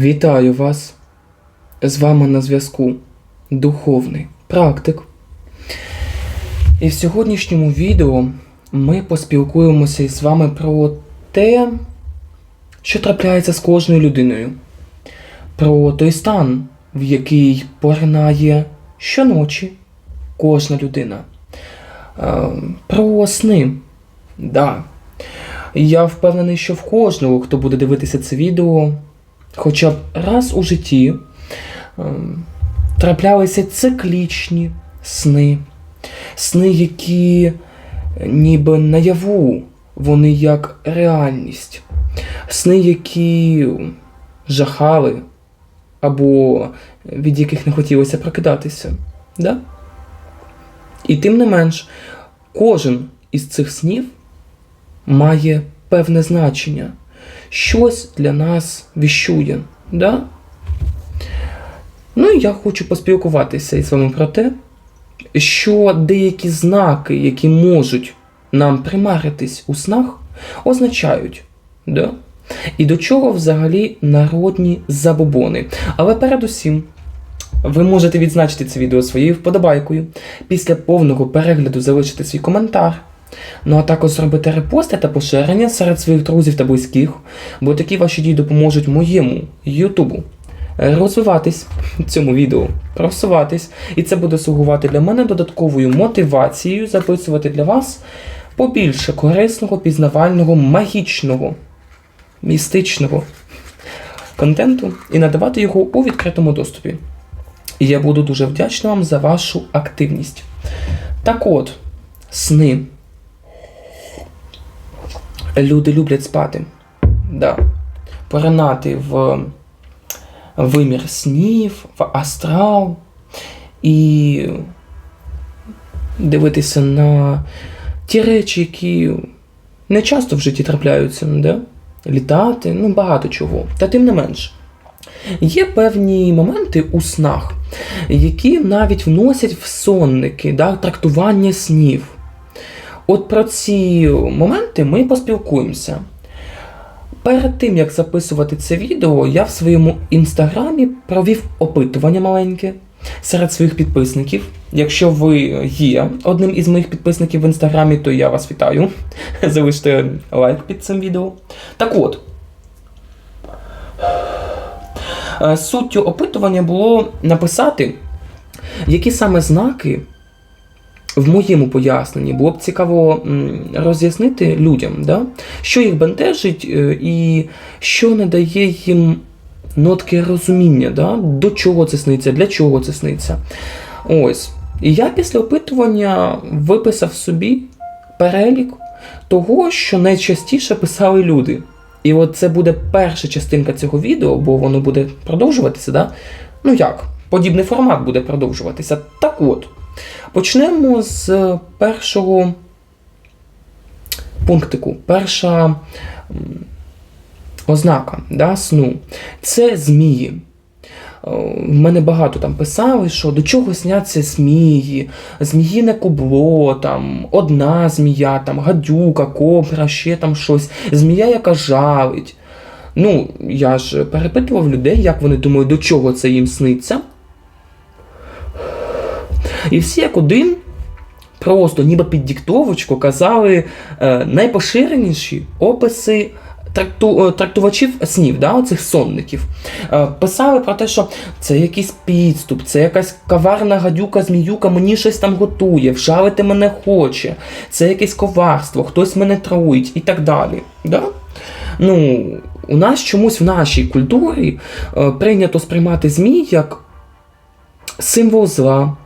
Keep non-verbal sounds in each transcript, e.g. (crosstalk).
Вітаю вас! З вами на зв'язку Духовний практик. І в сьогоднішньому відео ми поспілкуємося із вами про те, що трапляється з кожною людиною, про той стан, в який поринає щоночі кожна людина, Е, про сни. Да. Я впевнений, що в кожного, хто буде дивитися це відео, хоча б раз у житті ем, траплялися циклічні сни, сни, які ніби наяву, вони як реальність, сни, які жахали, або від яких не хотілося прокидатися. Да? І тим не менш, кожен із цих снів має певне значення. Щось для нас віщує. Да? Ну і я хочу поспілкуватися із вами про те, що деякі знаки, які можуть нам примаритись у снах, означають. Да? І до чого взагалі народні забобони. Але передусім, ви можете відзначити це відео своєю вподобайкою, після повного перегляду залишити свій коментар. Ну а також зробити репости та поширення серед своїх друзів та близьких, бо такі ваші дії допоможуть моєму Ютубу розвиватись в цьому відео, просуватись, і це буде слугувати для мене додатковою мотивацією записувати для вас побільше корисного, пізнавального, магічного, містичного контенту і надавати його у відкритому доступі. І я буду дуже вдячний вам за вашу активність. Так от, сни. Люди люблять спати. Да. Поринати в вимір снів, в астрал і дивитися на ті речі, які не часто в житті трапляються, да? літати, ну багато чого. Та тим не менш. Є певні моменти у снах, які навіть вносять в сонники, да, трактування снів. От про ці моменти ми поспілкуємося. Перед тим, як записувати це відео, я в своєму інстаграмі провів опитування маленьке серед своїх підписників. Якщо ви є одним із моїх підписників в інстаграмі, то я вас вітаю. (laughs) Залиште лайк під цим відео. Так от. Е, Суттю опитування було написати, які саме знаки в моєму поясненні було б цікаво роз'яснити людям, да? що їх бентежить е, і що не дає їм нотки розуміння, да? до чого це сниться, для чого це сниться. Ось. І я після опитування виписав собі перелік того, що найчастіше писали люди. І от це буде перша частинка цього відео, бо воно буде продовжуватися, да? Ну як? Подібний формат буде продовжуватися. Так от. Почнемо з першого пунктику. Перша ознака да, сну. Це змії. Е, В мене багато там писали, що до чого сняться змії, зміїне кубло, там, одна змія, там, гадюка, кобра, ще там щось, змія, яка жалить. Ну, я ж перепитував людей, як вони думають, до чого це їм сниться. І всі як один, просто ніби під диктовочку казали е, найпоширеніші описи тракту, е, трактувачів снів, да, оцих сонників. Е, писали про те, що це якийсь підступ, це якась каварна гадюка, зміюка, мені щось там готує, вжалити мене хоче, це якесь коварство, хтось мене труїть і так далі. Да? Ну, у нас чомусь в нашій культурі прийнято сприймати змій як символ зла,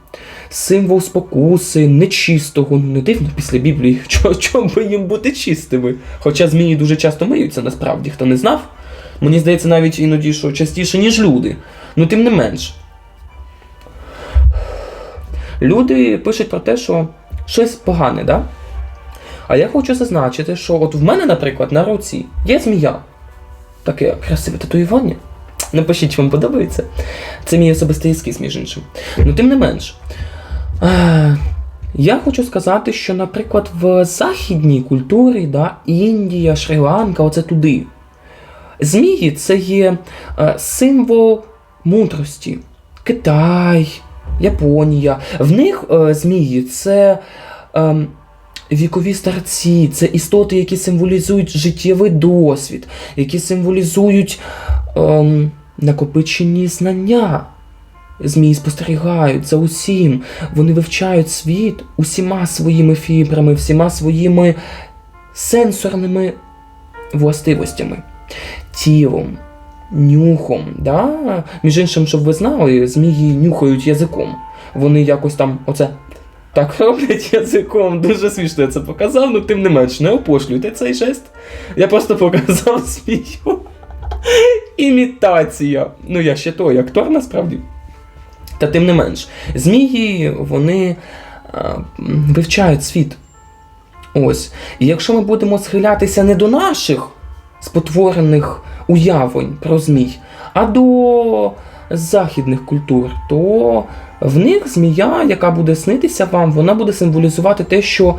символ спокуси, нечистого. Ну, не дивно після Біблії, (laughs) чого би їм бути чистими. Хоча змії дуже часто миються, насправді, хто не знав. Мені здається, навіть іноді що частіше, ніж люди. Ну, тим не менш. Люди пишуть про те, що щось погане, да? А я хочу зазначити, що от в мене, наприклад, на руці є змія. Таке красиве татуювання. Напишіть, чи вам подобається. Це мій особистий ескіз, між іншим. Ну, тим не менш. Е, Я хочу сказати, що, наприклад, в західній культурі, да, Індія, Шрі-Ланка, оце туди. Змії це є е, символ мудрості. Китай, Японія. В них е, змії це ем, вікові старці, це істоти, які символізують життєвий досвід, які символізують ем, накопичені знання. Змії спостерігають за усім. Вони вивчають світ усіма своїми фібрами, всіма своїми сенсорними властивостями, тілом, нюхом. Да? Між іншим, щоб ви знали, змії нюхають язиком. Вони якось там оце. Так роблять язиком, дуже смішно я це показав, ну тим не менш, не опошлюйте цей жест. Я просто показав (laughs) змію. Імітація. Ну, я ще той актор насправді. Та тим не менш, змії вони а, вивчають світ. Ось. І якщо ми будемо схилятися не до наших спотворених уявлень про змій, а до західних культур, то в них змія, яка буде снитися вам, вона буде символізувати те, що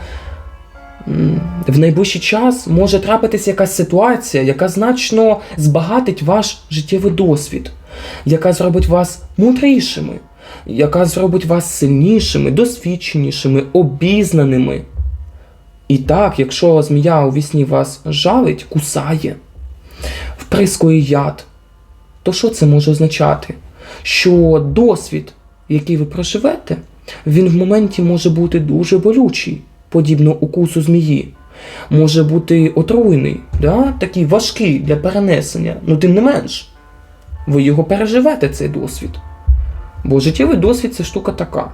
в найближчий час може трапитися якась ситуація, яка значно збагатить ваш життєвий досвід, яка зробить вас мудрішими, яка зробить вас сильнішими, досвідченішими, обізнаними. І так, якщо змія у вісні вас жалить, кусає, вприскує яд, то що це може означати? Що досвід, який ви проживете, він в моменті може бути дуже болючий, подібно укусу змії. Може бути отруйний, да? такий важкий для перенесення, ну тим не менш, ви його переживете, цей досвід. Бо життєвий досвід це штука така.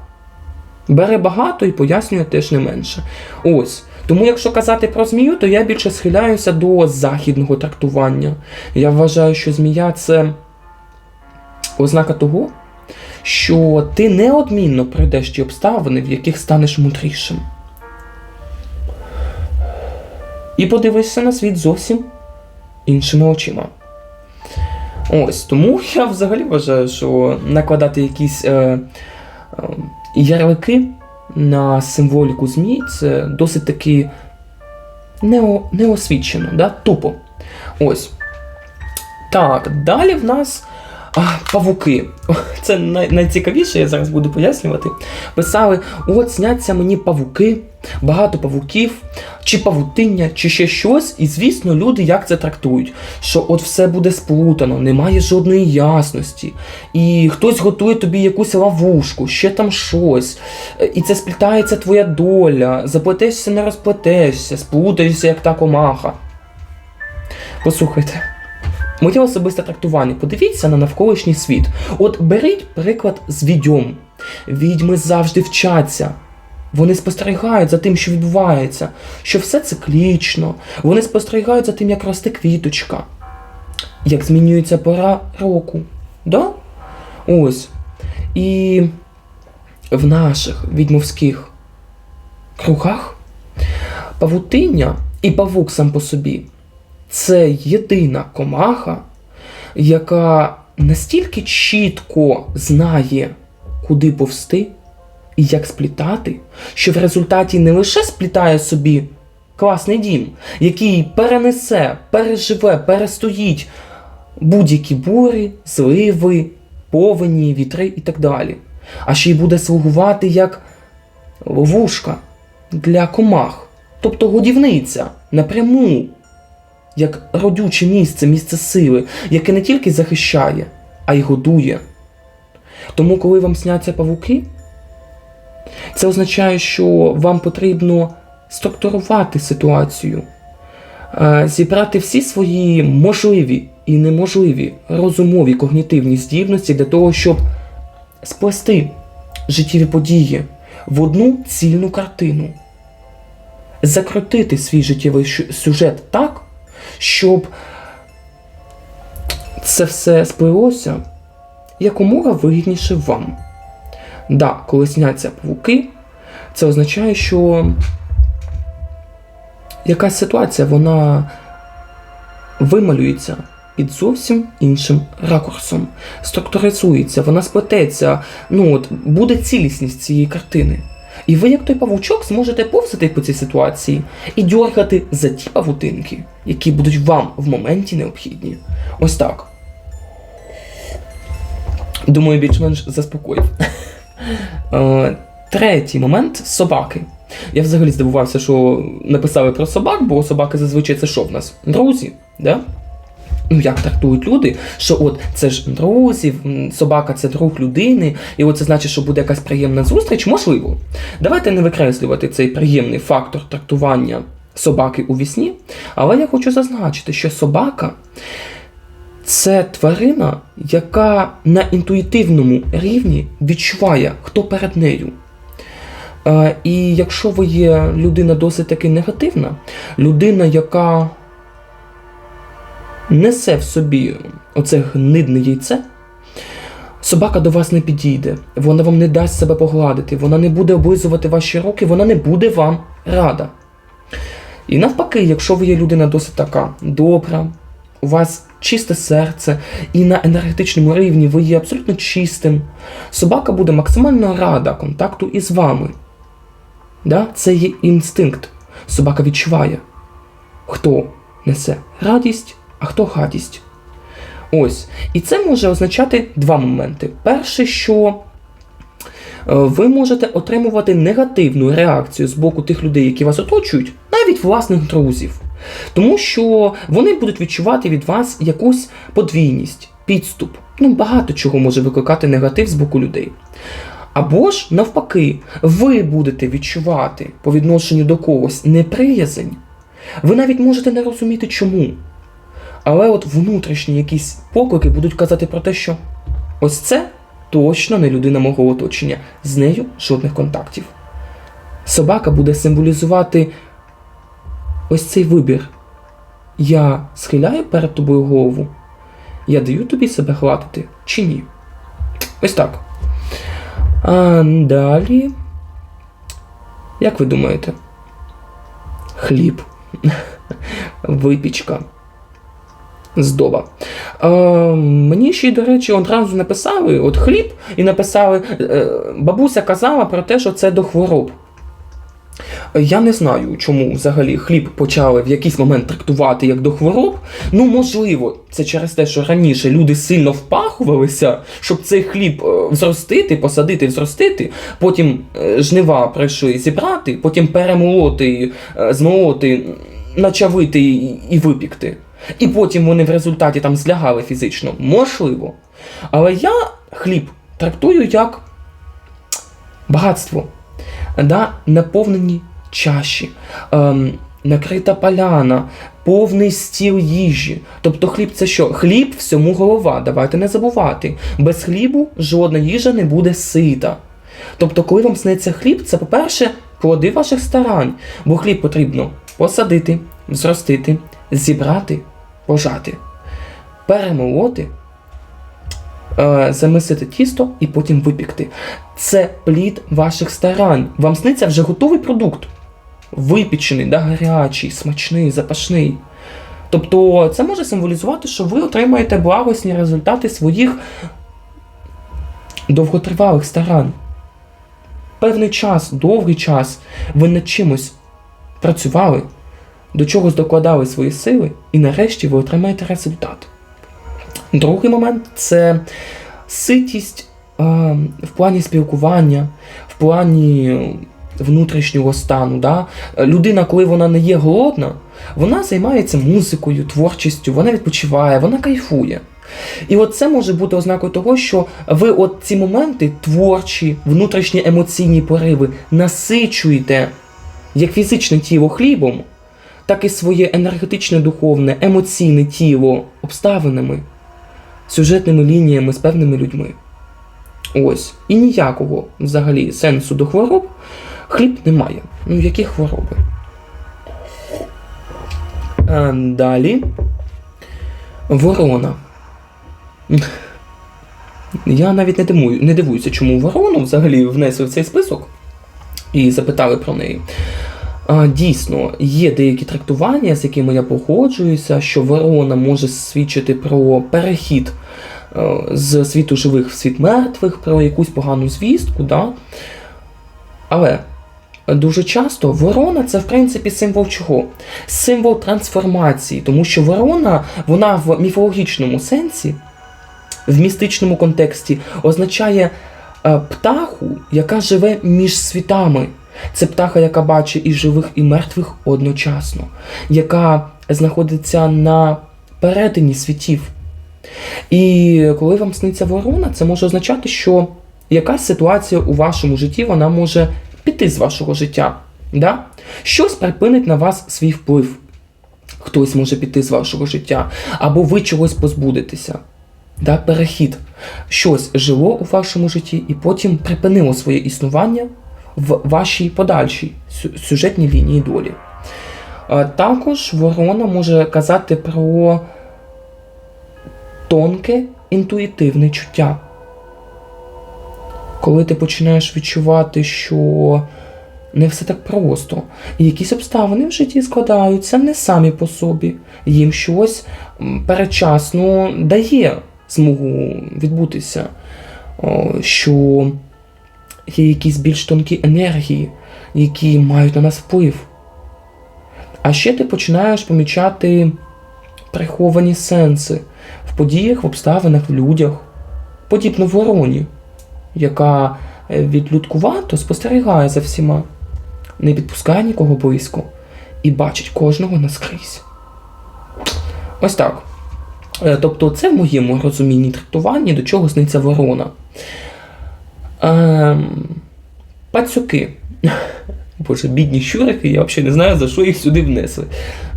Бере багато і пояснює теж не менше. Ось. Тому, якщо казати про змію, то я більше схиляюся до західного трактування. Я вважаю, що змія це ознака того, що ти неодмінно пройдеш ті обставини, в яких станеш мудрішим. І подивишся на світ зовсім іншими очима. Ось тому я взагалі вважаю, що накладати якісь е, е, ярлики на символіку змій це досить таки нео, неосвічено, да? тупо. Ось. Так, далі в нас а, павуки. (laughs) Це най, найцікавіше, я зараз буду пояснювати. Писали: от сняться мені павуки, багато павуків, чи павутиння, чи ще щось. І звісно, люди як це трактують, що от все буде сплутано, немає жодної ясності. І хтось готує тобі якусь ловушку, ще там щось. І це сплітається твоя доля, заплетешся, не розплетешся, сплутаєшся, як та комаха. Послухайте. Моє особисте трактування. Подивіться на навколишній світ. От беріть приклад з відьом. Відьми завжди вчаться. Вони спостерігають за тим, що відбувається, що все циклічно. Вони спостерігають за тим, як росте квіточка, як змінюється пора року. Да? Ось. І в наших відьмовських кругах павутиння і павук сам по собі це єдина комаха, яка настільки чітко знає, куди повсти і як сплітати, що в результаті не лише сплітає собі класний дім, який перенесе, переживе, перестоїть будь-які бурі, зливи, повені, вітри і так далі, а ще й буде слугувати як ловушка для комах, тобто годівниця напряму як родюче місце, місце сили, яке не тільки захищає, а й годує. Тому, коли вам сняться павуки, це означає, що вам потрібно структурувати ситуацію, е, зібрати всі свої можливі і неможливі розумові когнітивні здібності для того, щоб сплести життєві події в одну цільну картину, закрутити свій життєвий сюжет так, щоб це все сплилося якомога вигідніше вам. Да, коли сняться павуки, це означає, що якась ситуація вона вималюється під зовсім іншим ракурсом, структуризується, вона сплететься. Ну от буде цілісність цієї картини. І ви, як той павучок, зможете повзати по цій ситуації і дьоргати за ті павутинки, які будуть вам в моменті необхідні. Ось так. Думаю, більш-менш заспокоїв. (laughs) Е, Третій момент собаки. Я взагалі здивувався, що написали про собак, бо собаки зазвичай це що в нас? Друзі, да? Ну, як трактують люди, що от це ж друзі, собака це друг людини, і от це значить, що буде якась приємна зустріч, можливо. Давайте не викреслювати цей приємний фактор трактування собаки у вісні, але я хочу зазначити, що собака це тварина, яка на інтуїтивному рівні відчуває, хто перед нею. Е, І якщо ви є людина досить таки негативна, людина, яка несе в собі оце гнидне яйце, собака до вас не підійде, вона вам не дасть себе погладити, вона не буде облизувати ваші руки, вона не буде вам рада. І навпаки, якщо ви є людина досить така добра, у вас чисте серце, і на енергетичному рівні ви є абсолютно чистим, собака буде максимально рада контакту із вами. Да? Це є інстинкт. Собака відчуває, хто несе радість, а хто гадість. Ось. І це може означати два моменти. Перше, що е, ви можете отримувати негативну реакцію з боку тих людей, які вас оточують, навіть власних друзів. Тому що вони будуть відчувати від вас якусь подвійність, підступ. Ну, багато чого може викликати негатив з боку людей. Або ж, навпаки, ви будете відчувати по відношенню до когось неприязнь. Ви навіть можете не розуміти чому. Але от внутрішні якісь поклики будуть казати про те, що ось це точно не людина мого оточення, з нею жодних контактів. Собака буде символізувати ось цей вибір. Я схиляю перед тобою голову, я даю тобі себе гладити чи ні. Ось так. А далі. Як ви думаєте? Хліб. (laughs) Випічка. Здоба. Е, мені ще, й, до речі, одразу написали от хліб і написали, е, бабуся казала про те, що це до хвороб. Я не знаю, чому взагалі хліб почали в якийсь момент трактувати як до хвороб. Ну, можливо, це через те, що раніше люди сильно впахувалися, щоб цей хліб е, взростити, посадити, взростити, потім е, жнива прийшли зібрати, потім перемолоти, е, змолоти, начавити і випікти. І потім вони в результаті там злягали фізично. Можливо. Але я хліб трактую як багатство да, наповнені чаші, ем, накрита поляна, повний стіл їжі. Тобто хліб це що? Хліб всьому голова. Давайте не забувати. Без хлібу жодна їжа не буде сита. Тобто, коли вам сниться хліб, це, по-перше, плоди ваших старань, бо хліб потрібно посадити, зростити, зібрати, пожати, перемолоти, е, замісити тісто і потім випікти. Це плід ваших старань. Вам сниться вже готовий продукт. Випічений, да, гарячий, смачний, запашний. Тобто це може символізувати, що ви отримаєте благосні результати своїх довготривалих старань. Певний час, довгий час ви над чимось працювали, до чогось докладали свої сили, і нарешті ви отримаєте результат. Другий момент це ситість е, в плані спілкування, в плані внутрішнього стану. Да? Людина, коли вона не є голодна, вона займається музикою, творчістю, вона відпочиває, вона кайфує. І от це може бути ознакою того, що ви от ці моменти творчі, внутрішні емоційні пориви насичуєте як фізичне тіло хлібом, так і своє енергетичне, духовне, емоційне тіло обставинами, сюжетними лініями з певними людьми. Ось. І ніякого взагалі сенсу до хвороб хліб немає. Ну, які хвороби? А, далі. Ворона. Я навіть не дивую, не дивуюся, чому ворону взагалі внесли в цей список і запитали про неї. Дійсно, є деякі трактування, з якими я погоджуюся, що ворона може свідчити про перехід е, з світу живих в світ мертвих, про якусь погану звістку. Да? Але дуже часто ворона це в принципі символ чого? Символ трансформації, тому що ворона, вона в міфологічному сенсі, в містичному контексті, означає е, птаху, яка живе між світами. Це птаха, яка бачить і живих, і мертвих одночасно, яка знаходиться на перетині світів. І коли вам сниться ворона, це може означати, що якась ситуація у вашому житті вона може піти з вашого життя. Да? Щось припинить на вас свій вплив. Хтось може піти з вашого життя, або ви чогось позбудетеся. Да? Перехід. Щось жило у вашому житті і потім припинило своє існування в вашій подальшій сюжетній лінії долі. Також ворона може казати про тонке інтуїтивне чуття. Коли ти починаєш відчувати, що не все так просто, якісь обставини в житті складаються не самі по собі, їм щось м, передчасно дає змогу відбутися, що є якісь більш тонкі енергії, які мають на нас вплив. А ще ти починаєш помічати приховані сенси в подіях, в обставинах, в людях, подібно вороні, яка е, відлюдкувато спостерігає за всіма, не підпускає нікого близько і бачить кожного наскрізь. Ось так. Е, Тобто, це в моєму розумінні трактуванні, до чого сниться ворона. Ем, пацюки. Боже, бідні щурики, я взагалі не знаю, за що їх сюди внесли.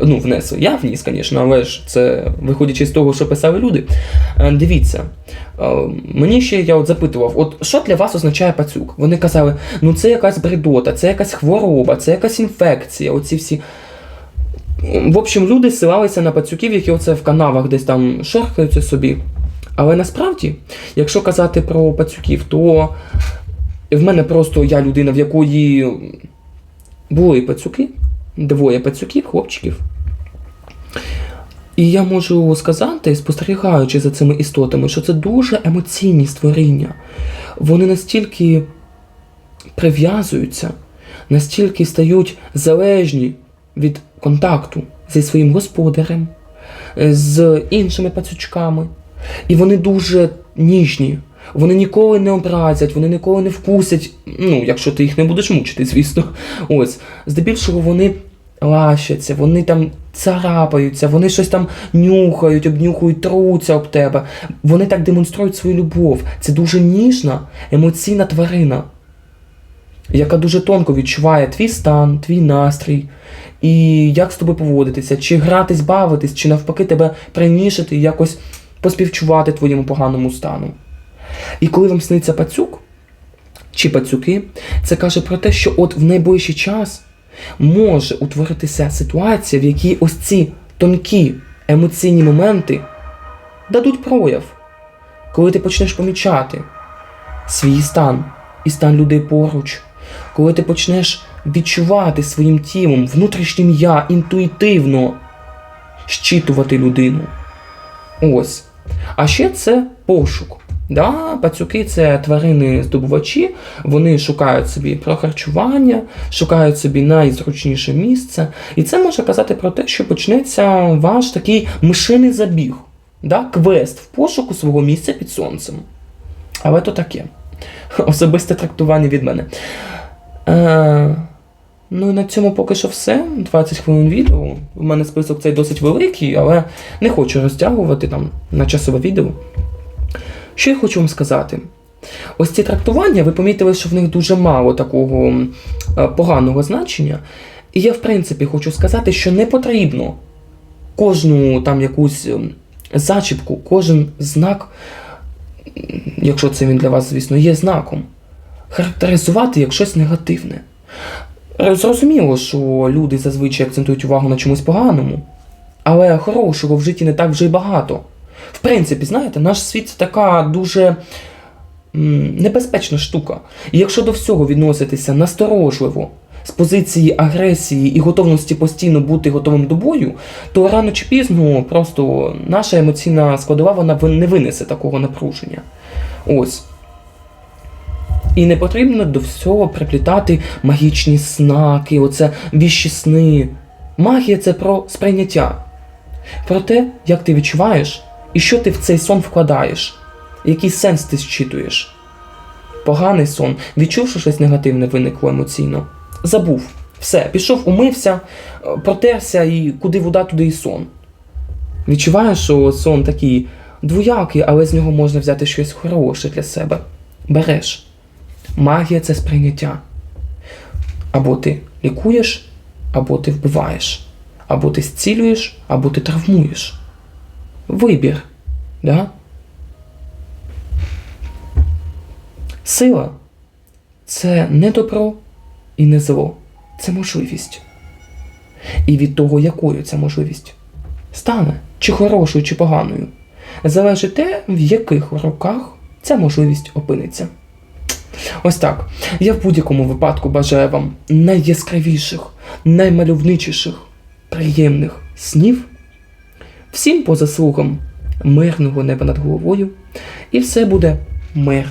Ну, внесли. Я вніс, звісно, але ж це виходячи з того, що писали люди. Е, Дивіться, е, мені ще я от запитував, от що для вас означає пацюк? Вони казали, ну це якась бредота, це якась хвороба, це якась інфекція, оці всі. В общем, люди ссилалися на пацюків, які оце в канавах десь там шорхаються собі. Але насправді, якщо казати про пацюків, то в мене просто я людина, в якої були пацюки, двоє пацюків, хлопчиків. І я можу сказати, спостерігаючи за цими істотами, що це дуже емоційні створіння. Вони настільки прив'язуються, настільки стають залежні від контакту зі своїм господарем, з іншими пацючками. І вони дуже ніжні. Вони ніколи не образять, вони ніколи не вкусять. Ну, якщо ти їх не будеш мучити, звісно. Ось. Здебільшого вони лащаться, вони там царапаються, вони щось там нюхають, обнюхують, труться об тебе. Вони так демонструють свою любов. Це дуже ніжна, емоційна тварина, яка дуже тонко відчуває твій стан, твій настрій, і як з тобою поводитися, чи гратись, бавитись, чи навпаки тебе принішити якось поспівчувати твоєму поганому стану. І коли вам сниться пацюк чи пацюки, це каже про те, що от в найближчий час може утворитися ситуація, в якій ось ці тонкі емоційні моменти дадуть прояв, коли ти почнеш помічати свій стан і стан людей поруч, коли ти почнеш відчувати своїм тілом, внутрішнім я інтуїтивно щитувати людину. Ось. А ще це пошук. Да, пацюки це тварини-здобувачі, вони шукають собі про харчування, шукають собі найзручніше місце. І це може казати про те, що почнеться ваш такий мишиний забіг, да, квест в пошуку свого місця під сонцем. Але то таке. (laughs) Особисте трактування від мене. Е, ну і на цьому поки що все. 20 хвилин відео. У мене список цей досить великий, але не хочу розтягувати там на часове відео. Що я хочу вам сказати? Ось ці трактування, ви помітили, що в них дуже мало такого е, поганого значення. І я, в принципі, хочу сказати, що не потрібно кожну там якусь зачіпку, кожен знак, якщо це він для вас, звісно, є знаком, характеризувати як щось негативне. Е, Зрозуміло, що люди зазвичай акцентують увагу на чомусь поганому, але хорошого в житті не так вже й багато. В принципі, знаєте, наш світ це така дуже небезпечна штука. І якщо до всього відноситися насторожливо, з позиції агресії і готовності постійно бути готовим до бою, то рано чи пізно просто наша емоційна складова вона не винесе такого напруження. Ось. І не потрібно до всього приплітати магічні знаки, оце віщі сни. Магія це про сприйняття, про те, як ти відчуваєш і що ти в цей сон вкладаєш, який сенс ти зчитуєш. Поганий сон, відчув, що щось негативне виникло емоційно. Забув. Все, пішов, умився, протерся і куди вода, туди і сон. Відчуваєш, що сон такий двоякий, але з нього можна взяти щось хороше для себе. Береш. Магія це сприйняття. Або ти лікуєш, або ти вбиваєш, або ти зцілюєш, або ти травмуєш. Вибір. Да? Сила це не добро і не зло. Це можливість. І від того, якою ця можливість стане, чи хорошою, чи поганою, залежить те, в яких руках ця можливість опиниться. Ось так. Я в будь-якому випадку бажаю вам найяскравіших, наймальовничіших, приємних снів. Всім по заслугам мирного неба над головою, і все буде мир